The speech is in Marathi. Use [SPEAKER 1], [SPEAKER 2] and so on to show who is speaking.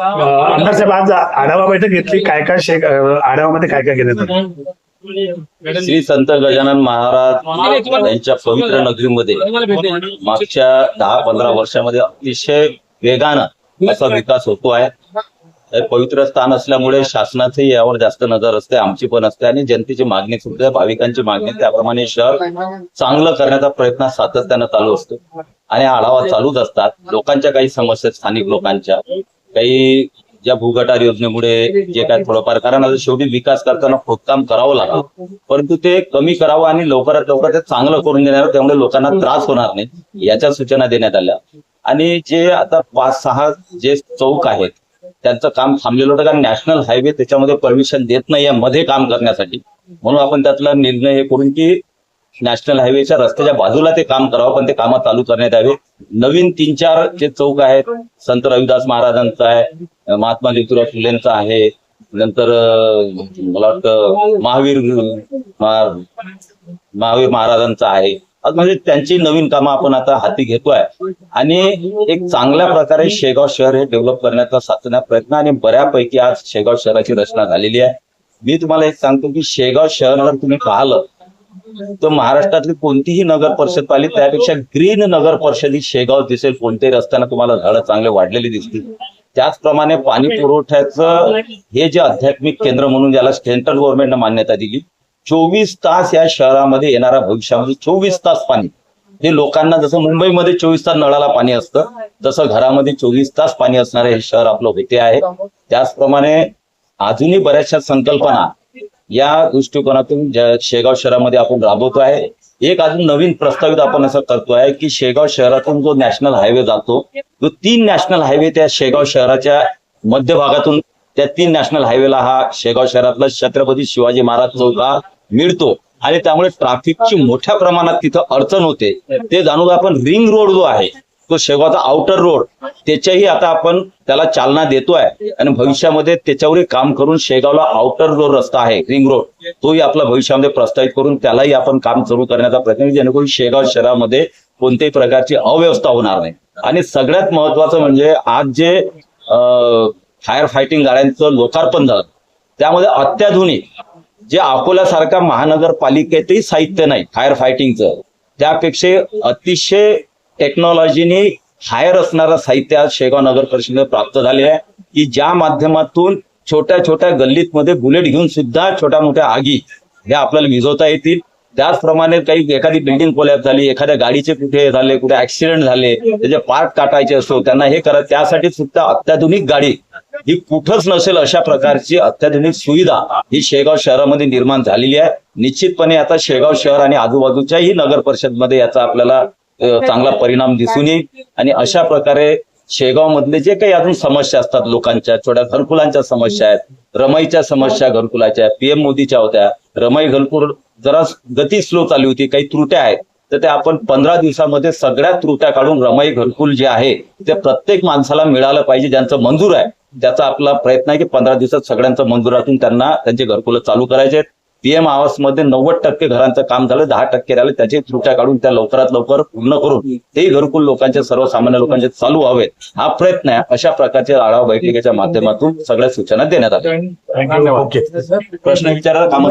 [SPEAKER 1] आमदार साहेब आज आढावा बैठक घेतली. काय काय अं, आढावामध्ये काय काय घेण्यात आलं?
[SPEAKER 2] श्री संत गजानन महाराज यांच्या पवित्र नगरीमध्ये मागच्या दहा पंधरा वर्षामध्ये अतिशय वेगानं असा विकास होतो आहे. पवित्र स्थान असल्यामुळे शासनाचंही यावर जास्त नजर असते आमची पण असते आणि जनतेची मागणी सुद्धा भाविकांची मागणी त्याप्रमाणे शहर चांगलं करण्याचा प्रयत्न सातत्यानं चालू असतो आणि आढावा चालूच असतात. लोकांच्या काही समस्या स्थानिक लोकांच्या. काही ज्या भूगटार योजनेमुळे जे काय थोडंफार कारण आता शेवटी विकास करताना खोदकाम करावं लागतं परंतु ते कमी करावं आणि लवकरात लवकर ते चांगलं करून देणार त्यामुळे लोकांना त्रास होणार नाही याच्या सूचना देण्यात आल्या. आणि जे आता पाच सहा जे चौक आहेत त्यांचं काम थांबलेलं होतं कारण नॅशनल हायवे त्याच्यामध्ये परमिशन देत नाहीये मध्ये काम करण्यासाठी. म्हणून आपण त्यातला निर्णय हे करून की नॅशनल हायवेच्या रस्त्याच्या बाजूला ते काम करावं पण ते कामं चालू करण्यात यावे. नवीन तीन चार जे चौक आहेत संत रविदास महाराजांचा आहे महात्मा ज्योतिराव फुलेंचा आहे नंतर मला वाटतं महावीर महावीर महाराजांचा आहे. म्हणजे त्यांची नवीन कामं आपण आता हाती घेतोय. आणि एक चांगल्या प्रकारे शेगाव शहर हे डेव्हलप करण्याचा साधण्या प्रयत्न आणि बऱ्यापैकी आज शेगाव शहराची रचना झालेली आहे. मी तुम्हाला एक सांगतो की शेगाव शहर जर तुम्ही पाहिलं तर महाराष्ट्रातली कोणतीही नगर परिषद पाहिली त्यापेक्षा ग्रीन नगर परिषद ही शेगाव दिसेल. कोणत्याही रस्त्यानं तुम्हाला झाडं चांगले वाढलेली दिसतील. त्याचप्रमाणे पाणी पुरवठ्याचं हे जे आध्यात्मिक केंद्र म्हणून ज्याला सेंट्रल गव्हर्नमेंटनं मान्यता दिली चोवीस तास या शहरामध्ये येणाऱ्या भविष्यामध्ये चोवीस तास पाणी. हे लोकांना जसं मुंबईमध्ये चोवीस तास नळाला पाणी असतं तसं घरामध्ये चोवीस तास पाणी असणारे हे शहर आपलं होते आहे. त्याचप्रमाणे अजूनही बऱ्याचशा संकल्पना या दृष्टिकोनातून ज्या शेगाव शहरामध्ये आपण राबवतो आहे एक अजून नवीन प्रस्तावित आपण असं करतो आहे की शेगाव शहरातून जो नॅशनल हायवे जातो तो तीन नॅशनल हायवे त्या शेगाव शहराच्या मध्यभागातून त्या तीन नॅशनल हायवेला हा शेगाव शहरातला छत्रपती शिवाजी महाराज चौका मिळतो. आणि त्यामुळे ट्रॅफिकची मोठ्या प्रमाणात तिथं अडचण होते. ते जाणून आपण रिंग रोड जो आहे तो शेगावचा आउटर रोड त्याच्याही आता आपण त्याला चालना देतोय. आणि भविष्यामध्ये त्याच्यावरही काम करून शेगावला आउटर रोड रस्ता आहे रिंग रोड तोही आपला भविष्यामध्ये प्रस्तावित करून त्यालाही आपण काम सुरू करण्याचा प्रयत्न जेणेकरून शेगाव शहरामध्ये कोणत्याही प्रकारची अव्यवस्था होणार नाही. आणि सगळ्यात महत्वाचं म्हणजे आज जे फायर फायटिंग गाड्यांचं लोकार्पण झालं त्यामध्ये अत्याधुनिक जे अकोल्यासारख्या महानगरपालिकेतही साहित्य नाही फायर फायटिंगचं त्यापेक्षा अतिशय टेक्नॉलॉजीने हायर असणारं साहित्य आज शेगाव नगर परिषदेमध्ये प्राप्त झाले आहे. की ज्या माध्यमातून छोट्या छोट्या गल्लीत मध्ये बुलेट घेऊन सुद्धा छोट्या मोठ्या आगी हे आपल्याला विझवता येतील. त्याचप्रमाणे काही एखादी बिल्डिंग कोलॅप झाली एखाद्या गाडीचे कुठे झाले कुठे ऍक्सिडेंट झाले त्याचे पार्ट काटायचे असो त्यांना हे करा त्यासाठी सुद्धा अत्याधुनिक गाडी ही कुठंच नसेल अशा प्रकारची अत्याधुनिक सुविधा ही शेगाव शहरामध्ये निर्माण झालेली आहे. निश्चितपणे आता शेगाव शहर आणि आजूबाजूच्याही नगर परिषदमध्ये याचा आपल्याला चांगला परिणाम दिसून येईल. आणि अशा प्रकारे शेगाव मधले जे काही अजून समस्या असतात लोकांच्या छोट्या घरकुलांच्या समस्या आहेत रमाईच्या समस्या घरकुलाच्या पीएम मोदीच्या होत्या रमाई घरकुल जरा गती स्लो चालू होती काही त्रुट्या आहेत तर ते आपण पंधरा दिवसामध्ये सगळ्या त्रुट्या काढून रमाई घरकुल जे आहे ते प्रत्येक माणसाला मिळालं पाहिजे ज्यांचं मंजूर आहे. त्याचा आपला प्रयत्न आहे की पंधरा दिवसात सगळ्यांचं मंजुरातून त्यांना त्यांचे घरकुलं चालू करायचे पीएम आवासमध्ये नव्वद टक्के घरांचं काम झालं दहा टक्के राहिले. त्याची त्रुट्या काढून त्या लवकरात लवकर पूर्ण करून तेही घरकुल लोकांचे सर्वसामान्य लोकांचे चालू व्हावेत. हा प्रयत्न आहे. अशा प्रकारच्या आढावा बैठकीच्या माध्यमातून सगळ्या सूचना देण्यात आल्या. प्रश्न विचारायला कामं